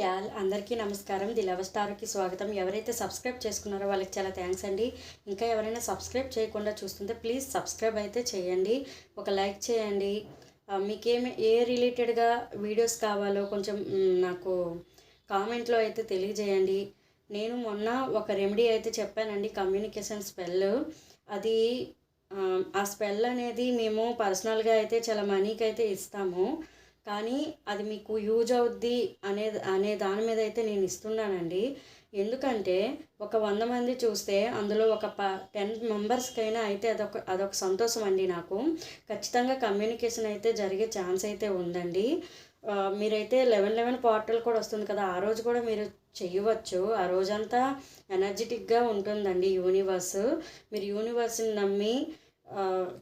Y'all అందరికీ నమస్కారం. The love స్టార్కి స్వాగతం. ఎవరైతే సబ్స్క్రైబ్ చేసుకున్నారో వాళ్ళకి చాలా థ్యాంక్స్ అండి. ఇంకా ఎవరైనా సబ్స్క్రైబ్ చేయకుండా చూస్తుంటే ప్లీజ్ సబ్స్క్రైబ్ అయితే చేయండి. ఒక లైక్ చేయండి. మీకేమి ఏ రిలేటెడ్గా వీడియోస్ కావాలో కొంచెం నాకు కామెంట్లో అయితే తెలియజేయండి. నేను మొన్న ఒక రెమెడీ అయితే చెప్పానండి. Communication spell. అది ఆ స్పెల్ అనేది మేము పర్సనల్గా అయితే చాలా మనీకి అయితే ఇస్తాము. కానీ అది మీకు యూజ్ అవుద్ది అనే అనే దాని మీద అయితే నేను ఇస్తున్నానండి. ఎందుకంటే ఒక వంద మంది చూస్తే అందులో ఒక ప టెన్ మెంబర్స్కైనా అయితే అదొక అదొక సంతోషం అండి నాకు. ఖచ్చితంగా కమ్యూనికేషన్ అయితే జరిగే ఛాన్స్ అయితే ఉందండి. మీరైతే లెవెన్ లెవెన్ పోర్టల్ కూడా వస్తుంది కదా ఆ రోజు కూడా మీరు చేయవచ్చు ఆ రోజంతా ఎనర్జెటిక్గా ఉంటుందండి యూనివర్స్. మీరు యూనివర్స్ని నమ్మి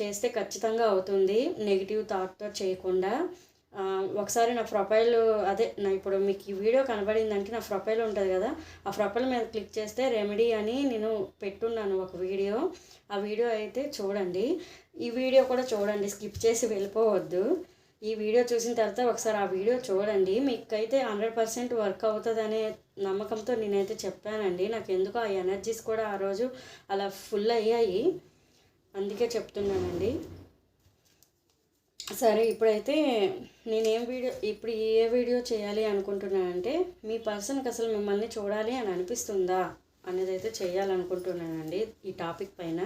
చేస్తే ఖచ్చితంగా అవుతుంది నెగిటివ్ థాట్తో చేయకుండా. ఒకసారి నా ప్రొఫైల్ అదే నా ఇప్పుడు మీకు ఈ వీడియో కనబడిందంటే నా ప్రొఫైల్ ఉంటుంది కదా ఆ ప్రొఫైల్ మీద క్లిక్ చేస్తే రెమెడీ అని నేను పెట్టున్నాను ఒక వీడియో. ఆ వీడియో అయితే చూడండి. ఈ వీడియో కూడా చూడండి స్కిప్ చేసి వెళ్ళిపోవద్దు. ఈ వీడియో చూసిన తర్వాత ఒకసారి ఆ వీడియో చూడండి. మీకైతే హండ్రెడ్ పర్సెంట్ వర్క్ అవుతుంది అనే నమ్మకంతో నేనైతే చెప్పానండి. నాకు ఎందుకో ఆ ఎనర్జీస్ కూడా ఆ రోజు అలా ఫుల్ అయ్యాయి. అందుకే చెప్తున్నానండి. సరే ఇప్పుడైతే నేనేం వీడియో ఇప్పుడు ఏ వీడియో చేయాలి అనుకుంటున్నానంటే మీ పర్సన్కి అసలు మిమ్మల్ని చూడాలి అని అనిపిస్తుందా అనేది అయితే చేయాలనుకుంటున్నానండి. ఈ టాపిక్ పైన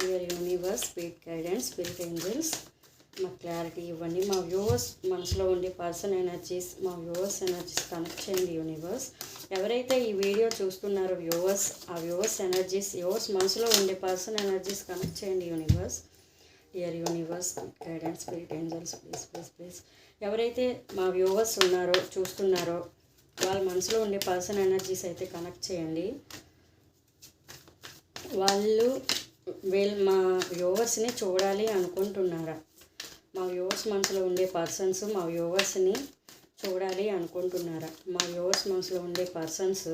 dear universe speed guidance spirit angels మా క్లారిటీ ఇవ్వండి. మా వ్యూవర్స్ మనసులో ఉండే పర్సన్ ఎనర్జీస్ మా వ్యూవర్స్ ఎనర్జీస్ కనెక్ట్ చేయండి యూనివర్స్. ఎవరైతే ఈ వీడియో చూస్తున్నారో వ్యూవర్స్ ఆ వ్యూవర్స్ ఎనర్జీస్ వ్యూవర్స్ మనసులో ఉండే పర్సన్ ఎనర్జీస్ కనెక్ట్ చేయండి universe. Here universe guidance spirit angels please please please ఎవరైతే మా వ్యూవర్స్ ఉన్నారో చూస్తున్నారో వాళ్ళ మనసులో ఉండే పర్సన్ ఎనర్జీస్ అయితే కనెక్ట్ చేయండి. వాళ్ళు వీళ్ళు మా వ్యూవర్స్ని చూడాలి అనుకుంటున్నారా? మా వ్యూవర్స్ మనసులో ఉండే పర్సన్స్ మా వ్యూవర్స్ని చూడాలి అనుకుంటున్నారా? మా వ్యూవర్స్ మనసులో ఉండే పర్సన్స్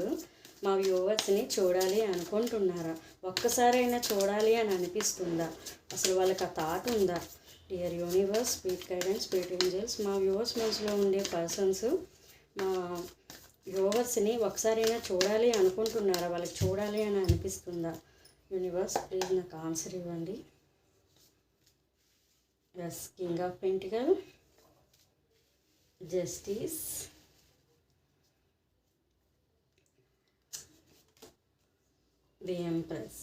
మా వ్యూవర్స్ని చూడాలి అనుకుంటున్నారా? ఒక్కసారైనా చూడాలి అని అనిపిస్తుందా? అసలు వాళ్ళకి ఆ థాట్ ఉందా? Dear universe speed guidance speed angels మా వ్యూవర్స్ మనసులో ఉండే పర్సన్స్ మా వ్యూవర్స్ని ఒకసారైనా చూడాలి అనుకుంటున్నారా? వాళ్ళకి చూడాలి అని అనిపిస్తుందా? యూనివర్స్ ప్లీజ్ నాకు ఆన్సర్ ఇవ్వండి. Ace king of pentacle justice the empress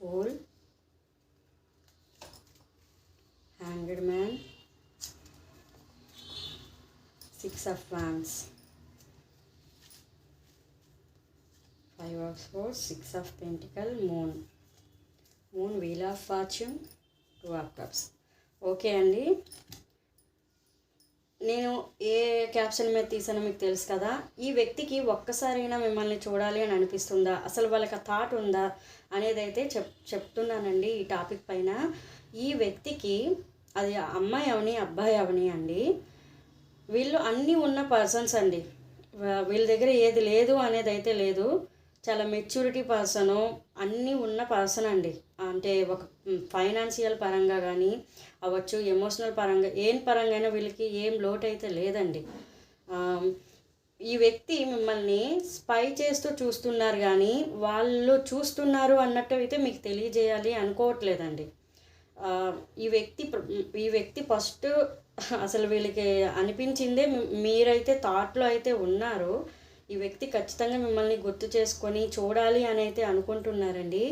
fool hanged man six of fans five of four six of pentacle moon moon wheel of fortune two of cups okay అండి నేను ఏ caption మీద తీసానో మీకు తెలుసు కదా? ఈ వ్యక్తికి ఒక్కసారైనా మిమ్మల్ని చూడాలి అని అనిపిస్తుందా? అసలు వాళ్ళకి ఆ థాట్ ఉందా? అనేది అయితే చెప్ చెప్తున్నానండి ఈ టాపిక్ పైన. ఈ వ్యక్తికి అది అమ్మాయి అవని అబ్బాయి అవని అండి వీళ్ళు అన్నీ ఉన్న పర్సన్స్ అండి. వీళ్ళ దగ్గర ఏది లేదు అనేది అయితే లేదు. చాలా మెచ్యూరిటీ పర్సను అన్నీ ఉన్న పర్సన్ అండి. అంటే ఒక ఫైనాన్షియల్ పరంగా కానీ అవ్వచ్చు ఎమోషనల్ పరంగా ఏం పరంగా అయినా వీళ్ళకి ఏం లోటు అయితే లేదండి ఈ వ్యక్తి మిమ్మల్ని స్పై చేస్తూ చూస్తున్నారు కానీ వాళ్ళు చూస్తున్నారు అన్నట్టు అయితే మీకు తెలియజేయాలి అనుకోవట్లేదండి. ఈ వ్యక్తి ఈ వ్యక్తి ఫస్ట్ అసలు వీళ్ళకి అనిపించిందే మీరైతే థాట్లో అయితే ఉన్నారు. ఈ వ్యక్తి ఖచ్చితంగా మిమ్మల్ని గుర్తు చేసుకొని చూడాలి అని అయితే అనుకుంటున్నారండి.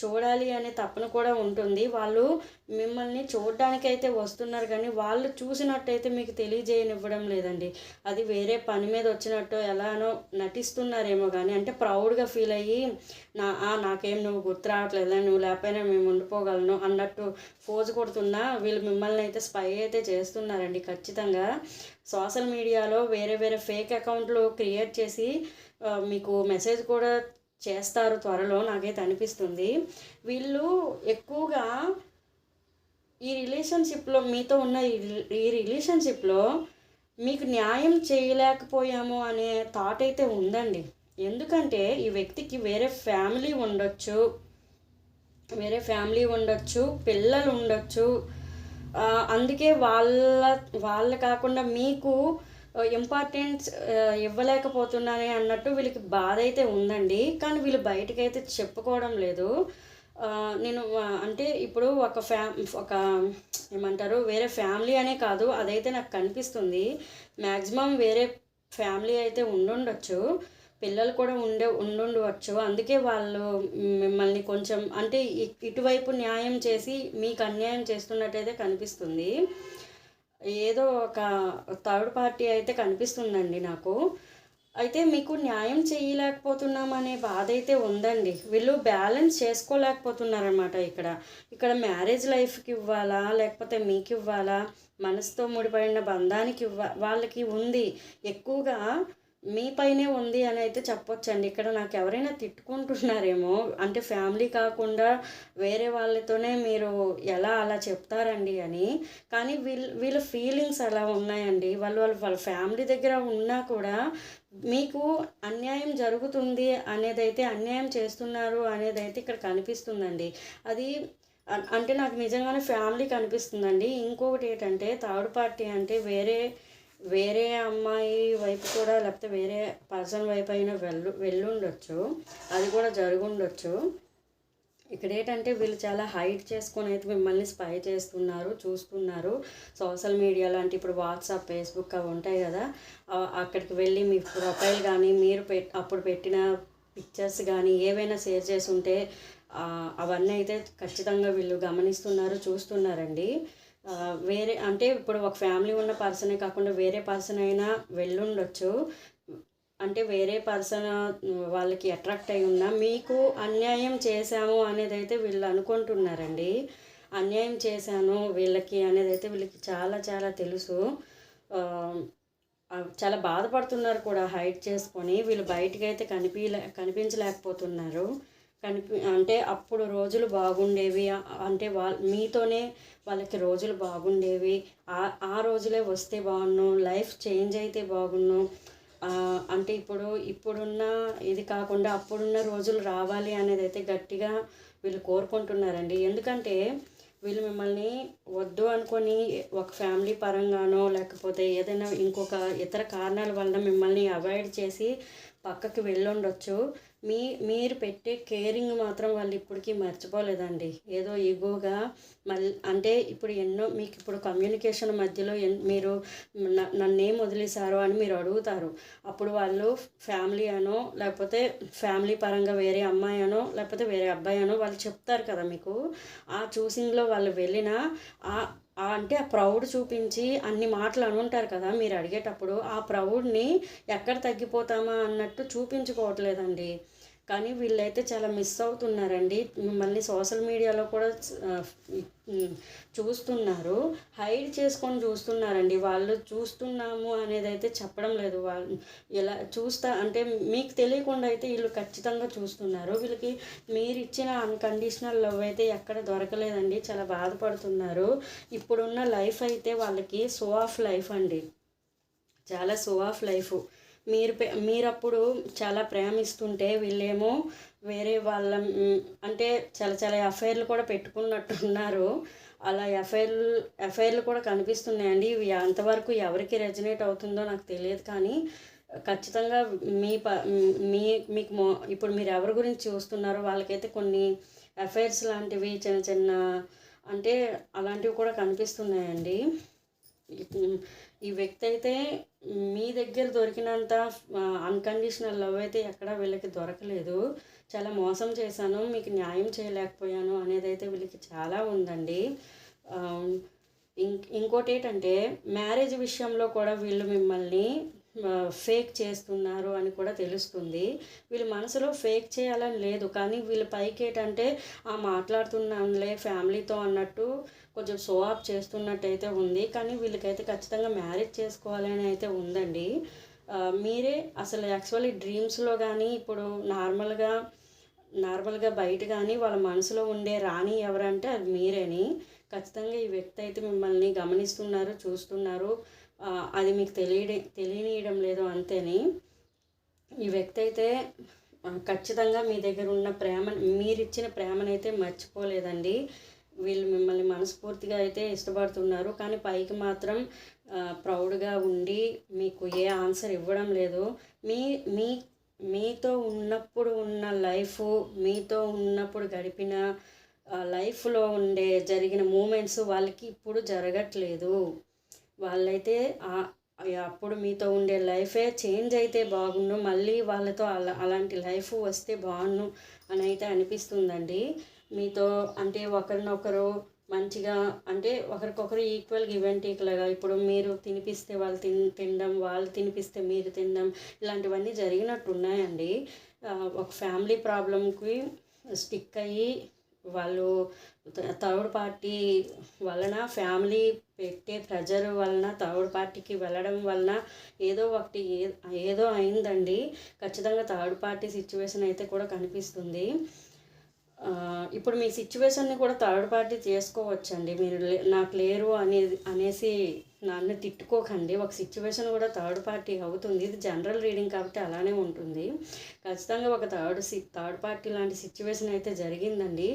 చూడాలి అనే తపన కూడా ఉంటుంది. వాళ్ళు మిమ్మల్ని చూడడానికైతే వస్తున్నారు కానీ వాళ్ళు చూసినట్టయితే మీకు తెలియజేయనివ్వడం లేదండి. అది వేరే పని మీద వచ్చినట్టు ఎలానో నటిస్తున్నారేమో కానీ అంటే ప్రౌడ్గా ఫీల్ అయ్యి నా నాకేం నువ్వు గుర్తు రావట్లేదా నువ్వు లేకపోయినా మేము ఉండిపోగలను అన్నట్టు ఫోజు కొడుతున్నా వీళ్ళు మిమ్మల్ని అయితే స్పై అయితే చేస్తున్నారండి ఖచ్చితంగా. సోషల్ మీడియాలో వేరే వేరే ఫేక్ అకౌంట్లు క్రియేట్ చేసి మీకు మెసేజ్ కూడా చేస్తారు త్వరలో నాకైతే అనిపిస్తుంది. వీళ్ళు ఎక్కువగా ఈ రిలేషన్షిప్లో మీతో ఉన్న ఈ రిలేషన్షిప్లో మీకు న్యాయం చేయలేకపోయాము అనే థాట్ అయితే ఉందండి. ఎందుకంటే ఈ వ్యక్తికి వేరే ఫ్యామిలీ ఉండొచ్చు వేరే ఫ్యామిలీ ఉండొచ్చు పిల్లలు ఉండొచ్చు. అందుకే వాళ్ళ వాళ్ళు కాకుండా మీకు ఇంపార్టెన్స్ ఇవ్వలేకపోతున్నానే అన్నట్టు వీళ్ళకి బాధ అయితే ఉందండి. కానీ వీళ్ళు బయటకైతే చెప్పుకోవడం లేదు. నేను అంటే ఇప్పుడు ఒక ఫ్యా ఒక ఏమంటారు వేరే ఫ్యామిలీ అనే కాదు అదైతే నాకు కనిపిస్తుంది. మ్యాక్సిమం వేరే ఫ్యామిలీ అయితే ఉండుండొచ్చు. పిల్లలు కూడా ఉండే ఉండుండవచ్చు అందుకే వాళ్ళు మిమ్మల్ని కొంచెం అంటే ఇటువైపు న్యాయం చేసి మీకు అన్యాయం చేస్తున్నట్టయితే కనిపిస్తుంది. ఏదో ఒక థర్డ్ పార్టీ అయితే కనిపిస్తుందండి నాకు. అయితే మీకు న్యాయం చేయలేకపోతున్నామనే బాధ అయితే ఉందండి. వీళ్ళు బ్యాలెన్స్ చేసుకోలేకపోతున్నారనమాట ఇక్కడ. ఇక్కడ మ్యారేజ్ లైఫ్కి ఇవ్వాలా? లేకపోతే మీకు ఇవ్వాలా మనసుతో ముడిపడిన బంధానికి ఇవ్వ వాళ్ళకి ఉంది. ఎక్కువగా మీ పైనే ఉంది అని అయితే చెప్పొచ్చండి. ఇక్కడ నాకు ఎవరైనా తిట్టుకుంటున్నారేమో అంటే ఫ్యామిలీ కాకుండా వేరే వాళ్ళతోనే మీరు ఎలా అలా చెప్తారండి అని. కానీ వీళ్ళ వీళ్ళ ఫీలింగ్స్ అలా ఉన్నాయండి. వాళ్ళు వాళ్ళ వాళ్ళ ఫ్యామిలీ దగ్గర ఉన్నా కూడా మీకు అన్యాయం జరుగుతుంది అనేదైతే అన్యాయం చేస్తున్నారు అనేది అయితే ఇక్కడ కనిపిస్తుందండి. అది అంటే నాకు నిజంగానే ఫ్యామిలీ కనిపిస్తుందండి. ఇంకొకటి ఏంటంటే థర్డ్ పార్టీ అంటే వేరే వేరే అమ్మాయి వైపు కూడా లేకపోతే వేరే పర్సన్ వైపు అయినా వెళ్ళు వెళ్ళుండొచ్చు. అది కూడా జరుగుండొచ్చు. ఇక్కడ ఏంటంటే వీళ్ళు చాలా హైట్ చేసుకొని అయితే మిమ్మల్ని స్పై చేస్తున్నారు చూస్తున్నారు. సోషల్ మీడియా లాంటి ఇప్పుడు వాట్సాప్ ఫేస్బుక్ అవి ఉంటాయి కదా. అక్కడికి వెళ్ళి మీ ప్రొఫైల్ కానీ మీరు పె అప్పుడు పెట్టిన పిక్చర్స్ కానీ ఏవైనా షేర్ చేసి ఉంటే అవన్నీ అయితే ఖచ్చితంగా వీళ్ళు గమనిస్తున్నారు చూస్తున్నారండి. వేరే అంటే ఇప్పుడు ఒక ఫ్యామిలీ ఉన్న పర్సనే కాకుండా వేరే పర్సన్ అయినా వెళ్ళుండొచ్చు. అంటే వేరే పర్సన్ వాళ్ళకి అట్రాక్ట్ అయి ఉన్నా మీకు అన్యాయం చేశాము అనేది అయితే వీళ్ళు అనుకుంటున్నారండి. అన్యాయం చేశాను వీళ్ళకి అనేది అయితే వీళ్ళకి చాలా చాలా తెలుసు. చాలా బాధపడుతున్నారు కూడా హైట్ చేసుకొని. వీళ్ళు బయటకైతే అయితే కనిపించలే కనిపించలేకపోతున్నారు. కనిపి అంటే అప్పుడు రోజులు బాగుండేవి. అంటే వాళ్ళ మీతోనే వాళ్ళకి రోజులు బాగుండేవి. ఆ ఆ రోజులే వస్తే బాగున్ను లైఫ్ చేంజ్ అయితే బాగున్ను. అంటే ఇప్పుడు ఇప్పుడున్న ఇది కాకుండా అప్పుడున్న రోజులు రావాలి అనేది అయితే గట్టిగా వీళ్ళు కోరుకుంటున్నారండి. ఎందుకంటే వీళ్ళు మిమ్మల్ని వద్దు అనుకొని ఒక ఫ్యామిలీ పరంగానో లేకపోతే ఏదైనా ఇంకొక ఇతర కారణాల వలన మిమ్మల్ని అవాయిడ్ చేసి పక్కకి వెళ్ళుండొచ్చు. మీ మీరు పెట్టే కేరింగ్ మాత్రం వాళ్ళు ఇప్పటికీ మర్చిపోలేదండి. ఏదో ఈగోగా మళ్ళీ అంటే ఇప్పుడు ఎన్నో మీకు ఇప్పుడు కమ్యూనికేషన్ మధ్యలో మీరు నన్నేం వదిలేశారు అని మీరు అడుగుతారు. అప్పుడు వాళ్ళు ఫ్యామిలీ అనో లేకపోతే ఫ్యామిలీ పరంగా వేరే అమ్మాయి అనో లేకపోతే వేరే అబ్బాయి అనో వాళ్ళు చెప్తారు కదా మీకు. ఆ చూసింగ్లో వాళ్ళు వెళ్ళినా ఆ ఆ అంటే ఆ ప్రౌడ్ చూపించి అన్ని మాటలు అనుంటారు కదా మీరు అడిగేటప్పుడు ఆ ప్రౌడ్ని ఎక్కడ తగ్గిపోతామా అన్నట్టు చూపించుకోవట్లేదండి. కానీ వీళ్ళైతే చాలా మిస్ అవుతున్నారండి. మిమ్మల్ని సోషల్ మీడియాలో కూడా చూస్తున్నారు. హైడ్ చేసుకొని చూస్తున్నారండి. వాళ్ళు చూస్తున్నాము అనేది అయితే చెప్పడం లేదు. వాళ్ళు ఎలా చూస్తా అంటే మీకు తెలియకుండా అయితే వీళ్ళు ఖచ్చితంగా చూస్తున్నారు. వీళ్ళకి మీరు ఇచ్చిన అన్కండిషనల్ లవ్ అయితే ఎక్కడ దొరకలేదండి. చాలా బాధపడుతున్నారు. ఇప్పుడున్న లైఫ్ అయితే వాళ్ళకి సో ఆఫ్ లైఫ్ అండి. చాలా సో ఆఫ్ లైఫ్ మీరు మీరు మీరప్పుడు చాలా ప్రేమిస్తుంటే వీళ్ళేమో వేరే వాళ్ళ అంటే చాలా చాలా ఎఫ్ఐఆర్లు కూడా పెట్టుకున్నట్టు ఉన్నారు అలా ఎఫ్ఐఆర్ ఎఫ్ఐఆర్లు కూడా కనిపిస్తున్నాయండి. ఇవి అంతవరకు ఎవరికి రెజనేట్ అవుతుందో నాకు తెలియదు కానీ ఖచ్చితంగా మీ ప మీ మీకు మో ఇప్పుడు మీరు ఎవరి గురించి చూస్తున్నారో వాళ్ళకైతే కొన్ని ఎఫ్ఐఆర్స్ లాంటివి చిన్న చిన్న అంటే అలాంటివి కూడా కనిపిస్తున్నాయండి. ఈ- వ్యక్తి అయితే మీ దగ్గర దొరికినంత అన్కండిషనల్ లవ్ అయితే ఎక్కడా వీళ్ళకి దొరకలేదు. చాలా మోసం చేశాను మీకు న్యాయం చేయలేకపోయాను అనేది అయితే వీళ్ళకి చాలా ఉందండి. ఇంక్ ఇంకోటి ఏంటంటే మ్యారేజ్ విషయంలో కూడా వీళ్ళు మిమ్మల్ని ఫేక్ చేస్తున్నారు అని కూడా తెలుస్తుంది. వీళ్ళ మనసులో ఫేక్ చేయాలని లేదు. కానీ వీళ్ళ పైకి ఏంటంటే ఆ మాట్లాడుతున్నాంలే ఫ్యామిలీతో అన్నట్టు కొంచెం షో ఆఫ్ చేస్తున్నట్టయితే ఉంది. కానీ వీళ్ళకైతే ఖచ్చితంగా మ్యారేజ్ చేసుకోవాలని అయితే ఉందండి. మీరే అసలు యాక్చువల్లీ డ్రీమ్స్లో కానీ ఇప్పుడు నార్మల్గా నార్మల్గా బయట కానీ వాళ్ళ మనసులో ఉండే రాణి ఎవరంటే అది మీరేని. ఖచ్చితంగా ఈ వ్యక్తి అయితే మిమ్మల్ని గమనిస్తున్నారు చూస్తున్నారు. అది మీకు తెలియడే తెలియనియడం లేదు అంతేని. ఈ వ్యక్తి అయితే ఖచ్చితంగా మీ దగ్గర ఉన్న ప్రేమ మీరిచ్చిన ప్రేమనైతే మర్చిపోలేదండి. వీళ్ళు మిమ్మల్ని మనస్ఫూర్తిగా అయితే ఇష్టపడుతున్నారు. కానీ పైకి మాత్రం ప్రౌడ్గా ఉండి మీకు ఏ ఆన్సర్ ఇవ్వడం లేదు. మీ మీ మీతో ఉన్నప్పుడు ఉన్న లైఫ్ మీతో ఉన్నప్పుడు గడిపిన లైఫ్లో ఉండే జరిగిన మూమెంట్స్ వాళ్ళకి ఇప్పుడు జరగట్లేదు. వాళ్ళైతే అప్పుడు మీతో ఉండే లైఫే చేంజ్ అయితే బాగుండు. మళ్ళీ వాళ్ళతో అలా అలాంటి లైఫ్ వస్తే బాగుండు అని అయితే అనిపిస్తుందండి. మీతో అంటే ఒకరినొకరు మంచిగా అంటే ఒకరికొకరు ఈక్వల్ గివ్ అండ్ టేక్ లాగా ఇప్పుడు మీరు తినిపిస్తే వాళ్ళు తిన్ తినడం వాళ్ళు తినిపిస్తే మీరు తినడం ఇలాంటివన్నీ జరిగినట్టు ఉన్నాయండి ఒక ఫ్యామిలీ ప్రాబ్లంకి స్టిక్ అయ్యి వాళ్ళు థర్డ్ పార్టీ వలన ఫ్యామిలీ పెట్టే ప్రెజర్ వలన థర్డ్ పార్టీకి వెళ్ళడం వలన ఏదో ఒకటి ఏ- ఏదో అయిందండి. ఖచ్చితంగా థర్డ్ పార్టీ సిచ్యువేషన్ అయితే కూడా కనిపిస్తుంది. ఇప్పుడు మీ సిచ్యువేషన్ని కూడా థర్డ్ పార్టీ చేసుకోవచ్చండి. మీరు లే- నాకు లేరు అనేది అనేసి నన్ను తిట్టుకోకండి. ఒక సిచ్యువేషన్ కూడా థర్డ్ పార్టీ అవుతుంది. ఇది జనరల్ రీడింగ్ కాబట్టి అలానే ఉంటుంది. ఖచ్చితంగా ఒక థర్డ్ సి థర్డ్ పార్టీ లాంటి సిచ్యువేషన్ అయితే జరిగిందండి.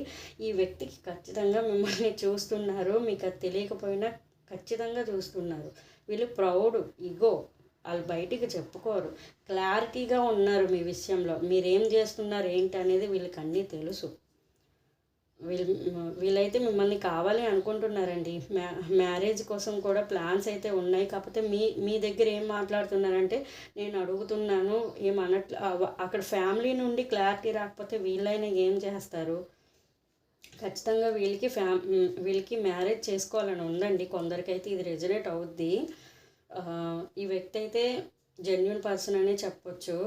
ఈ వ్యక్తికి ఖచ్చితంగా మిమ్మల్ని చూస్తున్నారు. మీకు అది తెలియకపోయినా ఖచ్చితంగా చూస్తున్నారు. వీళ్ళు ప్రౌడ్ ఇగో వాళ్ళు బయటికి చెప్పుకోరు. క్లారిటీగా ఉన్నారు మీ విషయంలో. మీరేం చేస్తున్నారు ఏంటి అనేది వీళ్ళకి అన్నీ తెలుసు. వీళ్ళు వీళ్ళైతే మిమ్మల్ని కావాలి అనుకుంటున్నారండి. మ్యా మ్యారేజ్ కోసం కూడా ప్లాన్స్ అయితే ఉన్నాయి. కాకపోతే మీ మీ దగ్గర ఏం మాట్లాడుతున్నారంటే నేను అడుగుతున్నాను ఏం అక్కడ ఫ్యామిలీ నుండి క్లారిటీ రాకపోతే వీళ్ళైనా ఏం చేస్తారు? ఖచ్చితంగా వీళ్ళకి ఫ్యామ్ వీళ్ళకి మ్యారేజ్ చేసుకోవాలని ఉందండి. కొందరికైతే ఇది రెజనేట్ అవుద్ది. ఈ వ్యక్తి అయితే జెన్యున్ పర్సన్ అనే చెప్పొచ్చు.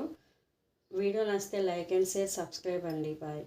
వీడియో నచ్చితే లైక్ అండ్ షేర్ సబ్స్క్రైబ్ అండి. బాయ్.